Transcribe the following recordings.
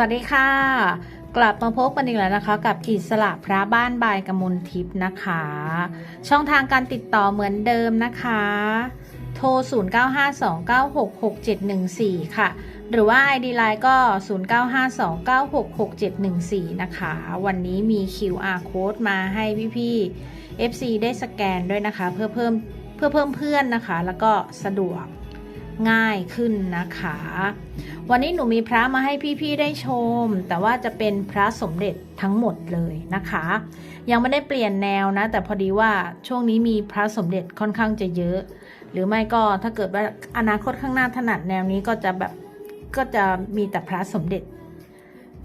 สวัสดีค่ะ กลับมาพบกันอีกแล้วนะคะ กับอิสระพระบ้านบายกมลทิพย์นะคะ ช่องทางการติดต่อเหมือนเดิมนะคะ โทร 0952966714 ค่ะ หรือว่า ID Line ก็ 0952966714 นะคะ วันนี้มี QR code มาให้พี่ๆ FC ได้สแกนด้วยนะคะ เพื่อเพิ่มเพื่อเพิ่มเพื่อนนะคะ แล้วก็สะดวก ง่ายขึ้นนะคะ วันนี้หนูมีพระมาให้พี่ๆได้ชม แต่ว่าจะเป็นพระสมเด็จทั้งหมดเลยนะคะ ยังไม่ได้เปลี่ยนแนวนะ แต่พอดีว่าช่วงนี้มีพระสมเด็จค่อนข้างจะเยอะ หรือไม่ก็ถ้าเกิดว่าอนาคตข้างหน้าถนัดแนวนี้ก็จะแบบก็จะมีแต่พระสมเด็จ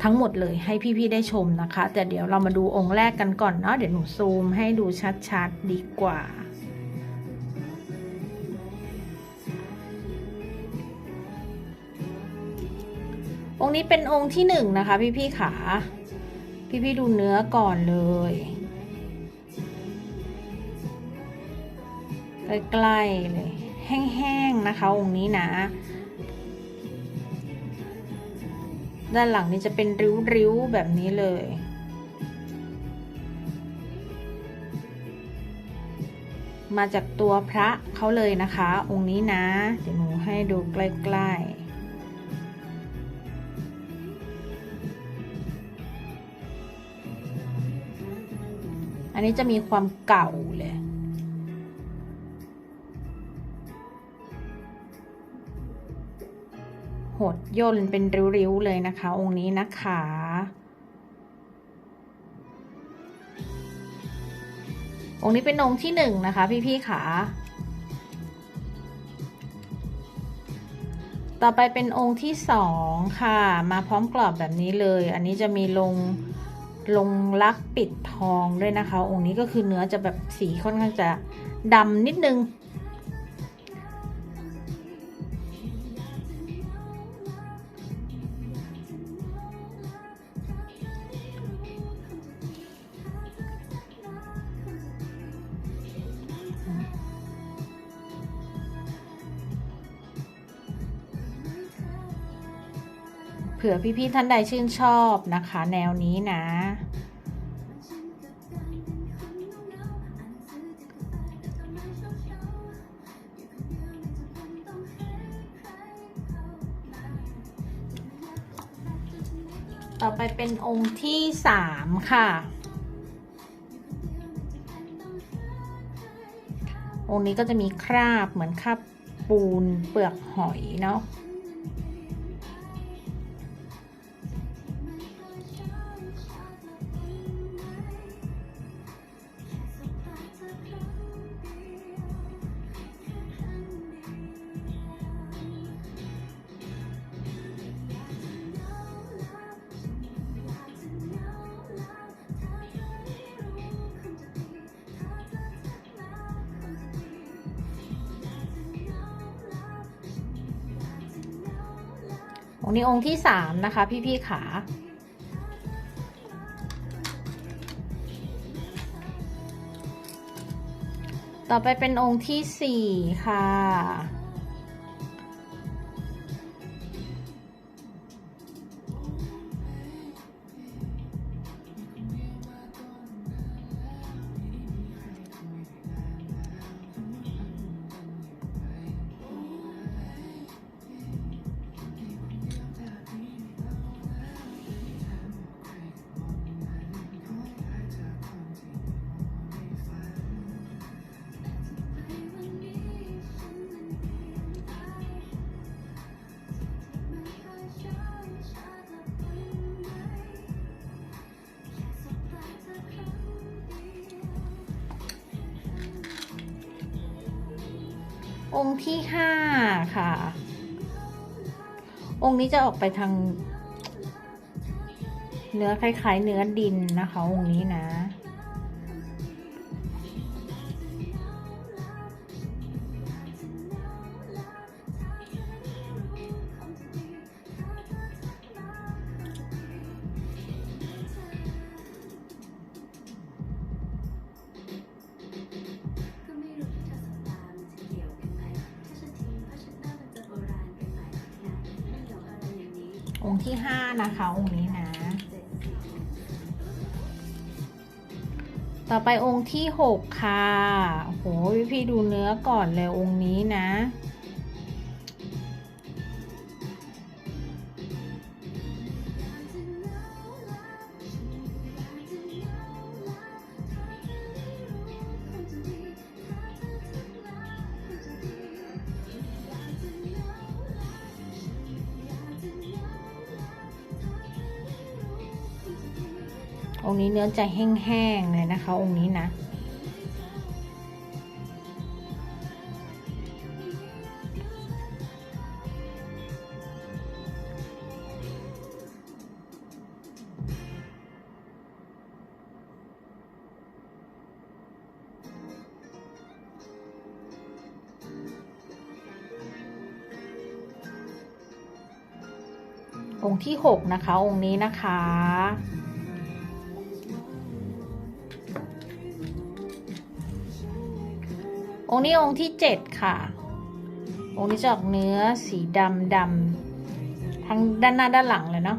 ทั้งหมดเลยให้พี่ๆได้ชมนะคะ แต่เดี๋ยวเรามาดูองค์แรกกันก่อนเนาะเดี๋ยวหนูซูมให้ดูชัดๆดีกว่า องค์นี้เป็นองค์ที่หนึ่งนะคะ พี่ๆขา พี่ๆดูเนื้อก่อนเลยใกล้ๆเลย แห้งๆนะคะองค์นี้นะ ด้านหลังนี่จะเป็นริ้วๆแบบนี้เลยมาจากตัวพระเขาเลยนะคะ องค์นี้นะ เดี๋ยวหนูให้ดูใกล้ ๆ นนี้จะมีความเก่าเลย หดย่นเป็นริ้วๆเลยนะคะ องค์นี้นะคะองค์นี้เป็นองค์ที่หนึ่งนะคะ พี่ๆขา ต่อไปเป็นองค์ที่สองค่ะ มาพร้อมกรอบแบบนี้เลย อันนี้จะมีลง ลงลักปิดทองด้วยนะคะ องค์นี้ก็คือเนื้อจะแบบสีค่อนข้างจะดำนิดนึง อพี่ๆท่านใดชื่นชอบนะคะ แนวนี้นะ ต่อไปเป็นองค์ที่สามค่ะ องค์นี้ก็จะมีคราบเหมือนคราบปูนเปลือกหอยเนาะ องค์นี้องค์ที่สามนะคะ พี่ๆขาต่อไปเป็นองค์ที่สี่ค่ะ องค์ที่ห้าค่ะ องค์นี้จะออกไปทาง เนื้อคล้ายๆ เนื้อดินนะคะ องค์นี้นะ นะคะองค์นี้นะ ต่อไปองค์ที่หกค่ะโอ้โหพี่พี่ดูเนื้อก่อนเลยองค์นี้นะ องค์นี้เนื้อจะแห้งๆเลยนะคะ องค์นี้นะ องค์ที่หกนะคะ องค์นี้นะคะ องค์นี้องค์ที่เจ็ดค่ะ องค์นี้จะออกเนื้อสีดำดำทั้งด้านหน้าด้านหลังเลยเนาะ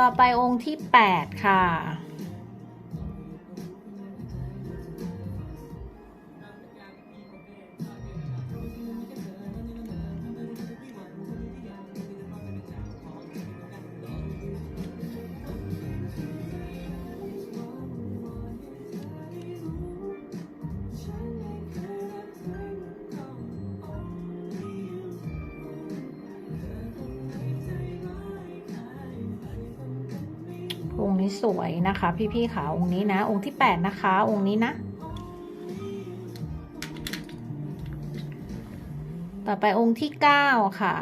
ต่อไปองค์ที่แปดค่ะ นี้สวยนะคะ พี่ๆค่ะองค์นี้นะ องค์ที่แปดนะคะ องค์นี้นะ ต่อไปองค์ที่เก้าค่ะ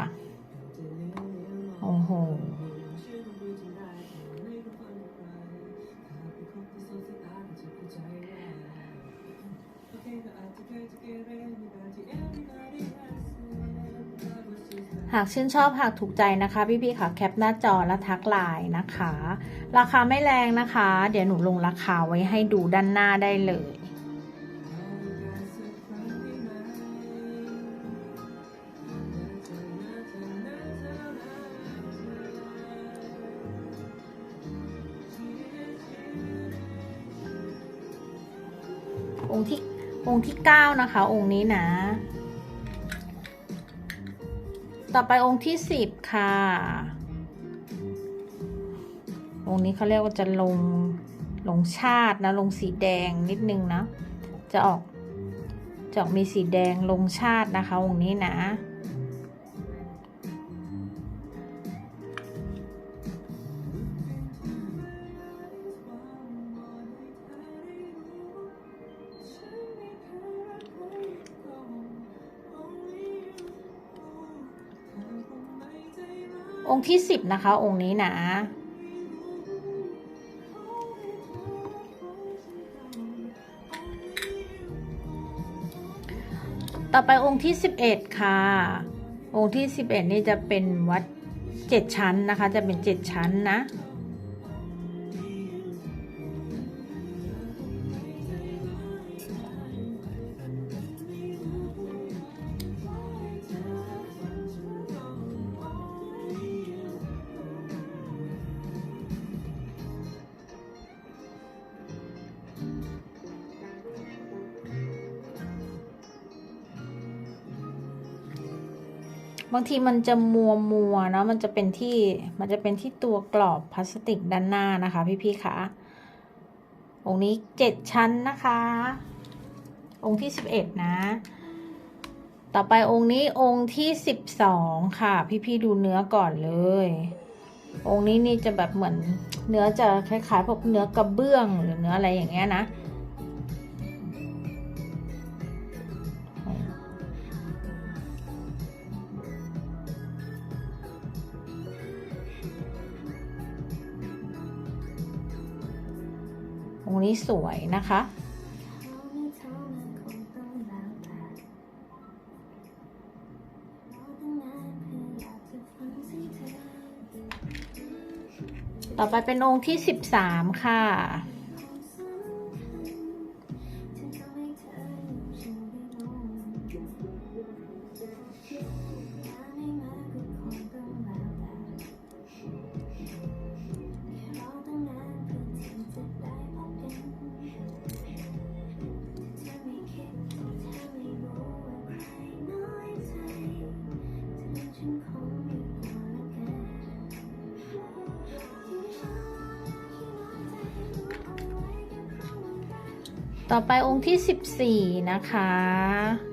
ากชื่นชอบหากถูกใจนะคะ พี่ๆค่ะแคปหน้าจอแล้วทักไลน์นะคะ ราคาไม่แรงนะคะ เดี๋ยวหนูลงราคาไว้ให้ดูด้านหน้าได้เลยองค์ที่องค์ที่เก้านะคะ องค์นี้นะ ต่อไปองค์ที่สิบค่ะ องค์นี้เขาเรียกว่าจะลงลงชาตินะ ลงสีแดงนิดนึงนะ จะออกจะออกมีสีแดงลงชาตินะคะองค์นี้นะ องค์ที่สิบนะคะ องค์นี้นะต่อไปองค์ที่สิบเอ็ดค่ะ องค์ที่สิบเอ็ดนี่จะเป็นวัดเจ็ดชั้นนะคะ จะเป็นเจ็ดชั้นนะ บางทีมันจะมัวมัวเนาะมันจะเป็นที่มันจะเป็นที่ตัวกรอบพลาสติกด้านหน้านะคะ พี่ๆคะองค์นี้เจ็ดชั้นนะคะ องค์ที่สิบเอ็ดนะ ต่อไปองค์นี้องค์ที่สิบสองค่ะ พี่ๆดูเนื้อก่อนเลย องค์นี้นี่จะแบบเหมือนเนื้อจะคล้ายๆพวกเนื้อกระเบื้องหรือเนื้ออะไรอย่างเงี้ยนะ องค์นี้สวยนะคะ ต่อไปเป็นองค์ที่ 13 ค่ะ ต่อไปองค์ที่ 14 นะคะ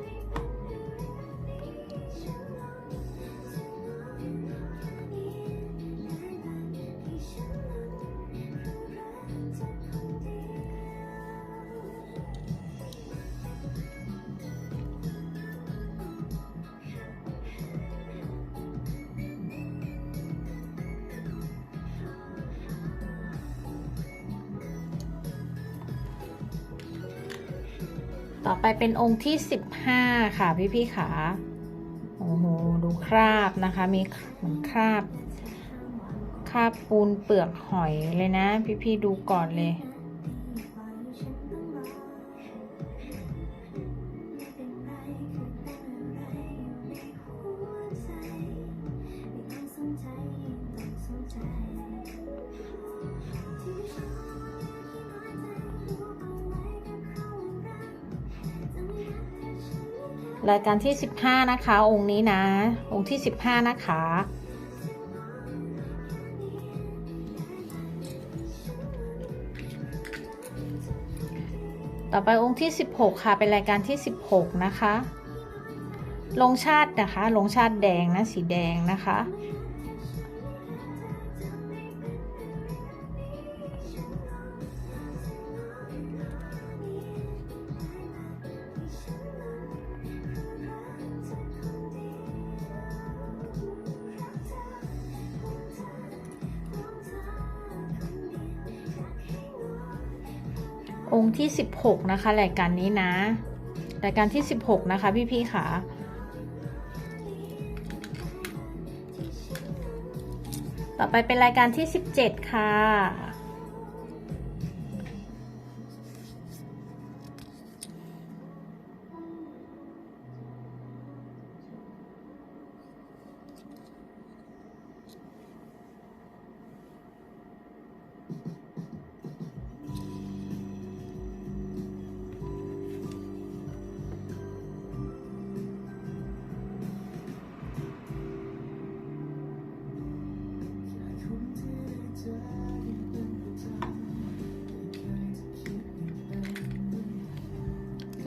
เป็นองค์ที่ 15 ค่ะพี่พี่ๆขาโอ้โหดูคราบนะคะ มีเหมือนคราบ คราบปูนเปลือกหอยเลยนะ พี่พี่ๆดูก่อนเลย รายการที่ 15 นะคะ องค์นี้นะ องค์ที่ 15 นะคะ ต่อไปองค์ที่ 16 ค่ะ เป็นรายการที่ 16 นะคะลงชาตินะคะลงชาติแดงนะสีแดงนะคะ ที่ 16 นะคะรายการนี้นะรายการที่ 16 นะคะ พี่ๆค่ะต่อไปเป็นรายการที่ 17 ค่ะ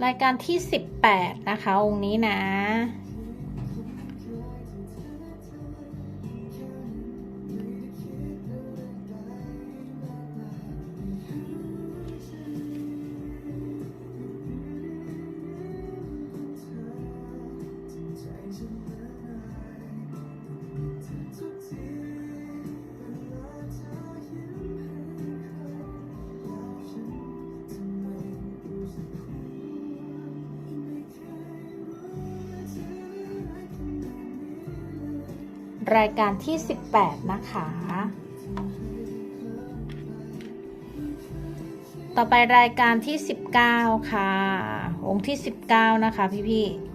รายการที่ 18 นะคะองค์นี้นะ รายการที่ 18 นะคะ ต่อไปรายการที่ 19 ค่ะ องค์ที่ 19 นะคะพี่ๆ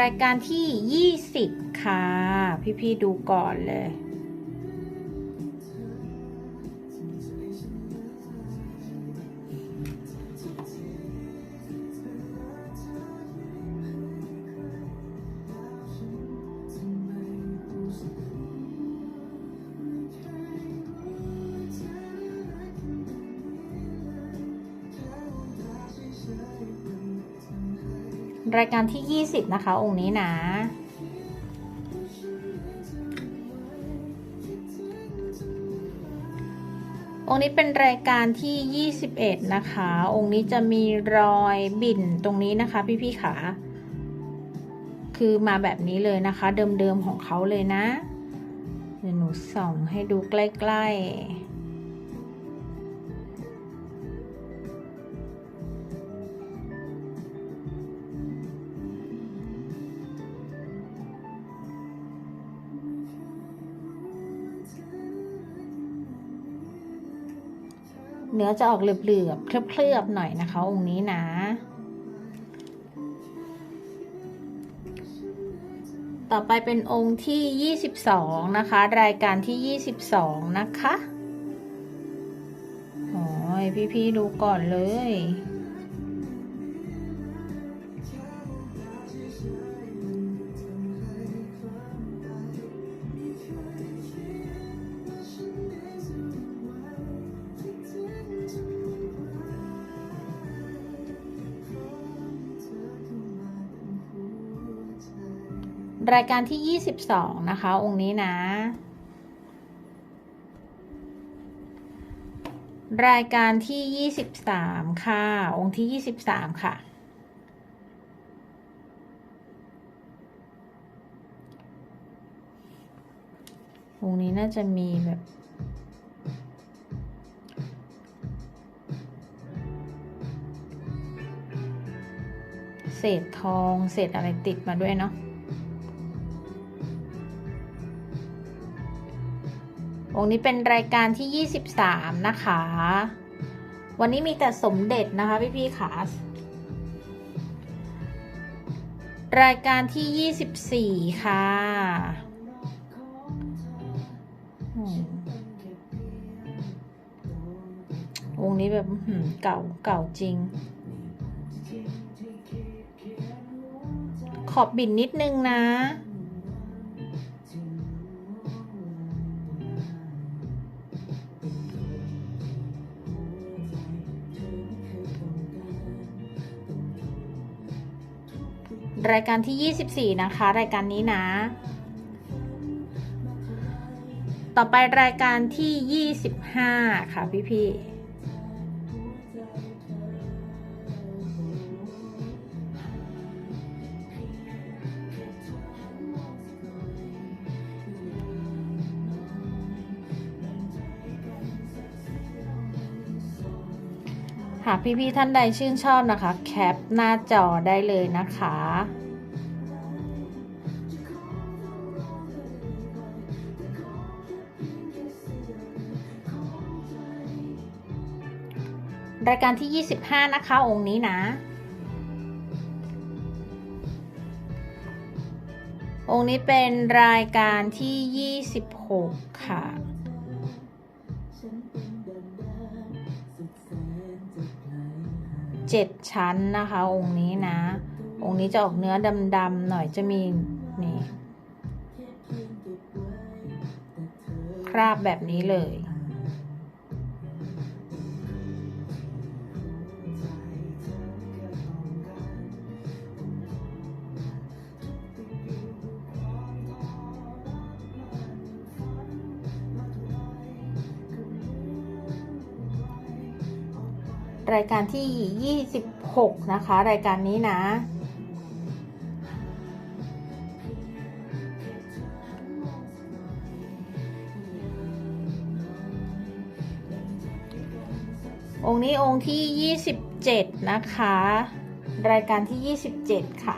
รายการที่ 20 ค่ะ พี่ ๆ ดูก่อนเลย รายการที่ 20 นะคะ องค์นี้นะองค์นี้เป็นรายการที่ 21 นะคะ องค์นี้จะมีรอยบิ่นตรงนี้นะคะ พี่ๆขา คือมาแบบนี้เลยนะคะ เดิมๆของเขาเลยนะ เดี๋ยวหนูส่องให้ดูใกล้ๆ เนื้อจะออกเหลือบๆเคลือบๆหน่อยนะคะองค์นี้นะต่อไปเป็นองค์ที่ 22 นะคะ รายการที่ 22 นะคะ โอ้ยพี่ ๆ ดูก่อนเลย รายการที่ 22 นะคะ องค์นี้นะ รายการที่ 23 ค่ะ องค์ที่ 23 ค่ะ องค์นี้น่าจะมีแบบเศษทองเศษอะไรติดมาด้วยเนาะ องค์นี้เป็นรายการที่ 23 นะคะ วันนี้มีแต่สมเด็จนะคะพี่พี่ๆค่ะรายการที่ 24 ค่ะองค์นี้แบบเก่าเก่าจริง ขอบบินนิดนึงนะ รายการที่ 24 นะคะ รายการนี้นะ ต่อไปรายการที่ 25 ค่ะพี่พี่ หากพี่ๆท่านใดชื่นชอบนะคะ แคปหน้าจอได้เลยนะคะ รายการที่ 25 นะคะ องค์นี้นะ องค์นี้เป็นรายการที่ 26 ค่ะ เจ็ดชั้นนะคะ องค์นี้นะ องค์นี้จะออกเนื้อดำๆหน่อยจะมีนี่คราบแบบนี้เลย รายการที่ 26 นะคะ รายการนี้นะองค์นี้องค์ที่ 27 นะคะ รายการที่ 27 ค่ะ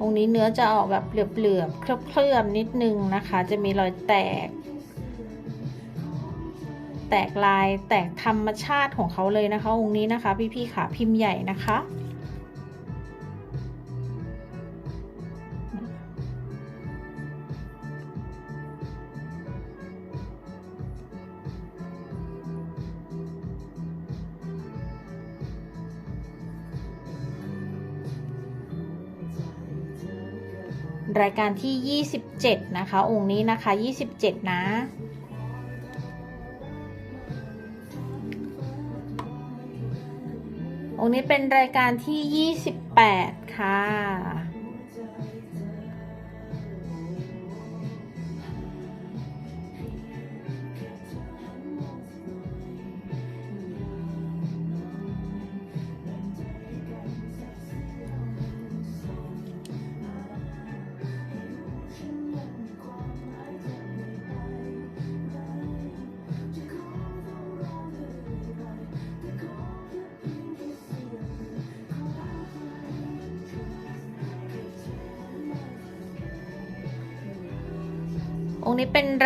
องค์นี้เนื้อจะออกแบบเหลือบๆเคลือบๆนิดนึงนะคะ จะมีรอยแตก แตกลายแตกธรรมชาติของเขาเลยนะคะ องค์นี้นะคะ พี่ๆขาพิมพ์ใหญ่นะคะ รายการที่ 27 นะคะ องค์นี้นะคะ 27 นะ ององค์นี้เป็นรายการที่ 28 ค่ะ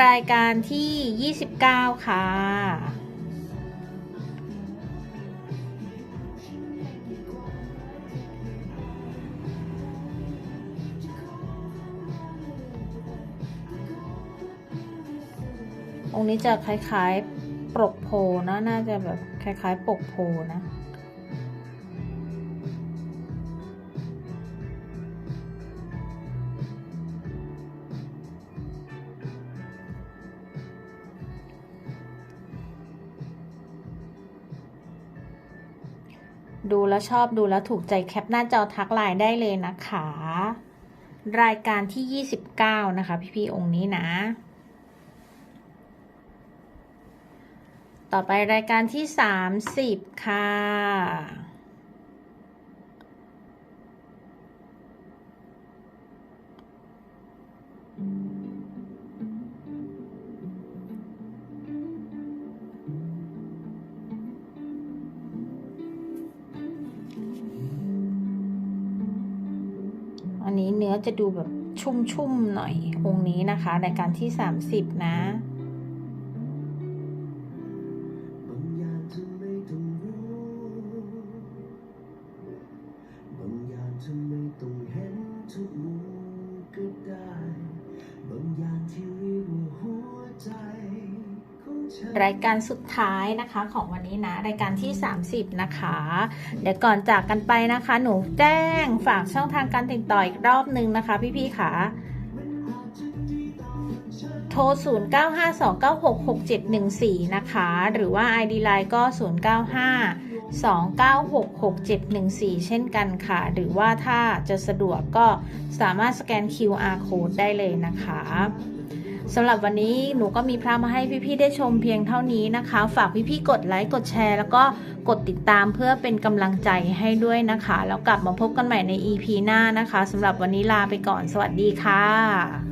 รายการที่ 29 ค่ะ องค์นี้จะคล้ายๆ ปกโพนะ น่าจะแบบคล้ายๆ ปกโพนะ แล้วชอบดูแล้วถูกใจแคปหน้าจอทักไลน์ได้เลยนะคะ รายการที่ 29 นะคะ พี่ๆองค์นี้นะ ต่อไปรายการที่ 30 ค่ะ จะดูแบบชุ่มๆหน่อยองค์นี้นะคะ ในการที่ 30 นะ รายการสุดท้ายนะคะของวันนี้นะ รายการที่ 30 นะคะ เดี๋ยวก่อนจากกันไปนะคะ หนูแจ้งฝากช่องทางการติดต่ออีกรอบนึงนะคะ พี่ๆค่ะโทร 0952966714 นะคะ หรือว่า ID Line ก็ 0952966714 เช่นกันค่ะ หรือว่าถ้าจะสะดวกก็สามารถสแกน QR code ได้เลยนะคะ สำหรับวันนี้หนูก็มีพระมาให้พี่ๆได้ชมเพียงเท่านี้นะคะ ฝากพี่ๆกดไลค์กดแชร์ แล้วก็กดติดตามเพื่อเป็นกำลังใจให้ด้วยนะคะ แล้วกลับมาพบกันใหม่ใน EP หน้านะคะสำหรับวันนี้ลาไปก่อนสวัสดีค่ะ